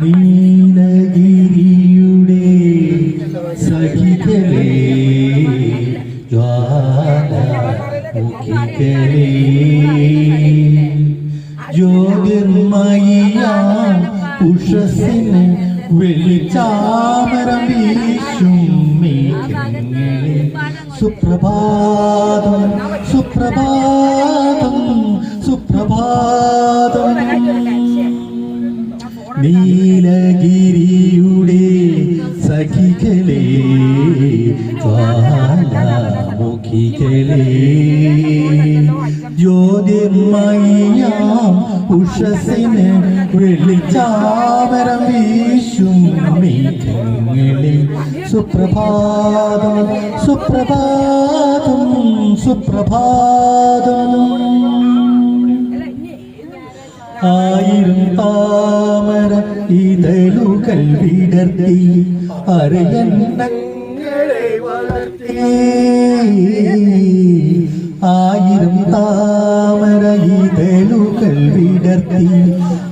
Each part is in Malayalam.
നീലഗിരിയുടെ സഖികളെ ജ്വാലമുഖികളെ. ജ്യോതിർമയ ഉഷസിന് വെളിച്ചാമരം സുപ്രഭാതം സുപ്രഭാതം. നീലഗിരിയുടെ സഖികളെ ജ്വാലാമുഖികളെ. ജ്യോതിർമയാം ഉഷസിന് വെള്ളിച്ചാമരം വീശും മേഘങ്ങളെ. സുപ്രഭാതം സുപ്രഭാതം സുപ്രഭാതം. ആയിരം താമര ഇതളുകൾ വിടർത്തി അരയന്നങ്ങളെ വളർത്തി. ആയിരം താമര ഇതളുകൾ വിടർത്തി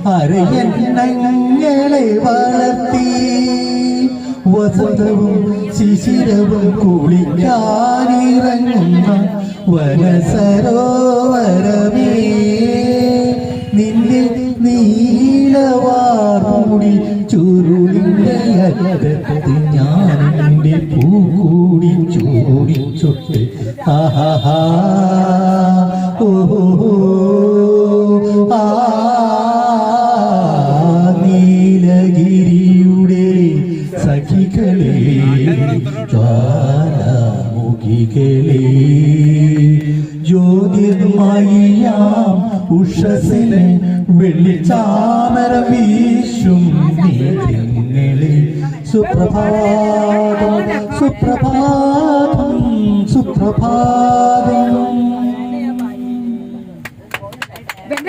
അരയന്നങ്ങളെ വളർത്തി. വസന്തവും ശിശിരവും കുളിക്കാനിറങ്ങുന്ന വനസരോവരമേ. ഞാൻ എന്റെ പൂകൂടി ചൂടിച്ചൊട്ട് ആഹാ ഓഹോ. ആ സഖികളെ ജ്വാലാമുഖികളെ ജ്യോതിർമയാം ഉഷസിനെ വെള്ളിച്ചാമര വീശും. സുപ്രഭാതം സുപ്രഭാതം സുപ്രഭാതം